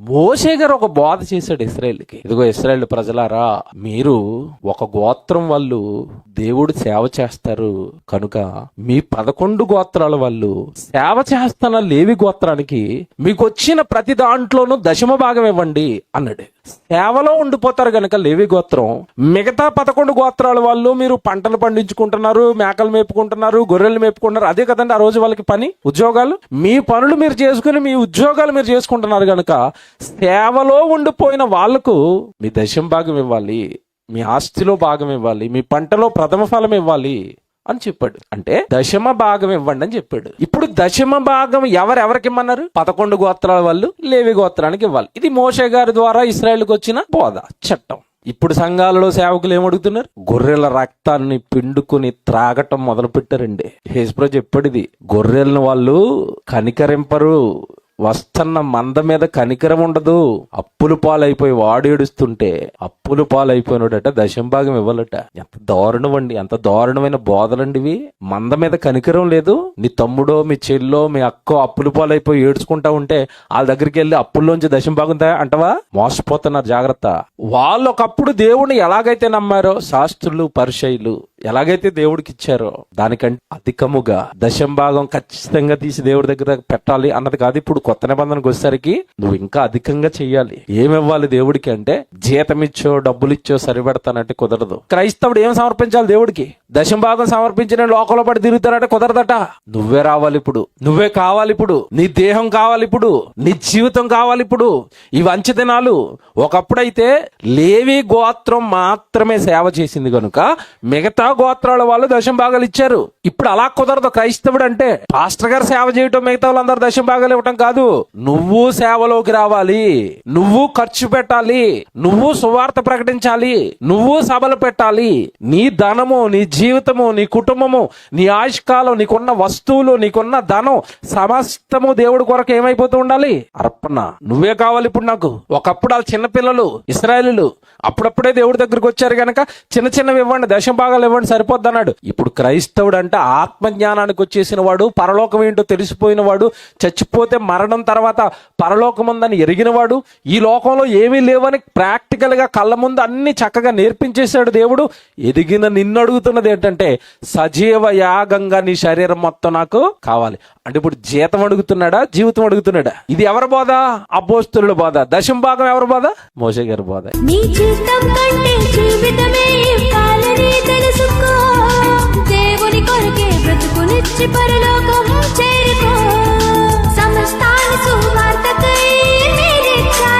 మోసే గారు ఒక బోధ చేశాడు ఇస్రాయేల్కి. ఇదిగో ఇస్రాయేల్ ప్రజలారా మీరు ఒక గోత్రం వాళ్ళు దేవుడు సేవ చేస్తారు. కనుక మీ పదకొండు గోత్రాల వాళ్ళు సేవ చేస్తున్న లేవి గోత్రానికి మీకు వచ్చిన ప్రతి దాంట్లోనూ దశమ భాగం ఇవ్వండి అన్నాడు. సేవలో ఉండిపోతారు గనక లేవి గోత్రం. మిగతా పదకొండు గోత్రాల వాళ్ళు మీరు పంటలు పండించుకుంటున్నారు మేకలు మేపుకుంటున్నారు గొర్రెలు మేపుకుంటున్నారు అదే కదండి ఆ రోజు వాళ్ళకి పని ఉద్యోగాలు. మీ పనులు మీరు చేసుకుని మీ ఉద్యోగాలు మీరు చేసుకుంటున్నారు గనక సేవలో ఉండిపోయిన వాళ్ళకు మీ దశం భాగం ఇవ్వాలి మీ ఆస్తిలో భాగం ఇవ్వాలి మీ పంటలో ప్రథమ ఫలం ఇవ్వాలి అని చెప్పాడు. అంటే దశమ భాగం ఇవ్వండి అని చెప్పాడు. ఇప్పుడు దశమ భాగం ఎవరెవరికి ఇమ్మన్నారు? పదకొండు గోత్రాల వాళ్ళు లేవి గోత్రానికి ఇవ్వాలి. ఇది మోషే గారి ద్వారా ఇస్రాయల్కి వచ్చిన బోధ చట్టం. ఇప్పుడు సంఘాలలో సేవకులు ఏమడుగుతున్నారు గొర్రెల రక్తాన్ని పిండుకుని త్రాగటం మొదలు పెట్టారండి హేస్ప్రో చెప్పాడు ఇది. గొర్రెలను వాళ్ళు కనికరింపరు వస్తున్న మంద మీద కనికరం ఉండదు. అప్పులు పాలైపోయి వాడు ఏడుస్తుంటే అప్పులు పాలైపోయినాడట దశంభాగం ఇవ్వాలట. ఎంత దారుణం అండి ఎంత దారుణమైన బోధలండి ఇవి మంద మీద కనికరం లేదు. నీ తమ్ముడో మీ చెల్లో మీ అక్కో అప్పులు పాలైపోయి ఏడ్చుకుంటా ఉంటే వాళ్ళ దగ్గరికి వెళ్ళి అప్పుల్లోంచి దశంభాగం అంటవా? మోసపోతున్నారు జాగ్రత్త. వాళ్ళు ఒకప్పుడు దేవుణ్ణి ఎలాగైతే నమ్మారో శాస్త్రులు పరిచయులు ఎలాగైతే దేవుడికి ఇచ్చారో దానికంటే అధికముగా దశం భాగం ఖచ్చితంగా తీసి దేవుడి దగ్గర పెట్టాలి అన్నది కాదు. ఇప్పుడు కొత్త నిబంధనకు వచ్చేసరికి నువ్వు ఇంకా అధికంగా చెయ్యాలి. ఏమివ్వాలి దేవుడికి అంటే జీతం ఇచ్చో డబ్బులు ఇచ్చో సరిపెడతానంటే కుదరదు. క్రైస్తవుడు ఏం సమర్పించాలి దేవుడికి? దశం భాగం సమర్పించిన లోకంలో పడి తిరుగుతారంటే కుదరదట. నువ్వే రావాలి ఇప్పుడు. నువ్వే కావాలి ఇప్పుడు. నీ దేహం కావాలి ఇప్పుడు. నీ జీవితం కావాలి ఇప్పుడు. ఈ వంచ దినాలు ఒకప్పుడైతే లేవి గోత్రం మాత్రమే సేవ చేసింది కనుక మిగతా గోత్రాల వాళ్ళు దశం భాగాలు ఇచ్చారు. ఇప్పుడు అలా కుదరదు. క్రైస్తవుడు అంటే పాస్టర్ గారు సేవ చేయటం మిగతా వాళ్ళందరూ దశం భాగాలు ఇవ్వటం కాదు. నువ్వు సేవలోకి రావాలి. నువ్వు ఖర్చు పెట్టాలి. నువ్వు సువార్త ప్రకటించాలి. నువ్వు సభలు పెట్టాలి. నీ ధనము నీ జీవితము నీ కుటుంబము నీ ఆయుష్కాలం నీకున్న వస్తువులు నీకున్న ధనం సమస్తము దేవుడి కొరకు ఏమైపోతూ ఉండాలి? అర్పణ. నువ్వే కావాలి ఇప్పుడు నాకు. ఒకప్పుడు వాళ్ళ చిన్న పిల్లలు అప్పుడప్పుడే దేవుడి దగ్గరికి వచ్చారు గనక చిన్న చిన్నవి ఇవ్వండి. దశం భాగాలు ఇవ్వండి. సరిపోద్ది అన్నాడు ఇప్పుడు క్రైస్తవుడు అంటే ఆత్మజ్ఞానానికి వచ్చేసిన వాడు పరలోకం ఏంటో తెలిసిపోయిన వాడు చచ్చిపోతే మరణం తర్వాత పరలోకం ఉందని ఎరిగినవాడు ఈ లోకంలో ఏమీ లేవని ప్రాక్టికల్గా కళ్ళ ముందు అన్ని చక్కగా నేర్పించేశాడు దేవుడు. ఎదిగిన నిన్ను అడుగుతున్నది ఏంటంటే సజీవ యాగంగా నీ శరీరం మొత్తం నాకు కావాలి. అంటే ఇప్పుడు జీతం అడుగుతున్నాడా జీవితం అడుగుతున్నాడా? ఇది ఎవరి బోధ? అపోస్తుల బోధ. దశం భాగం ఎవరి బోధ? మోసే గారి బోధ. బ్రతుకునిచ్చి పరలోకం చేరుకో. సమస్తాన్ని సువార్తకై మీరిచ్చారు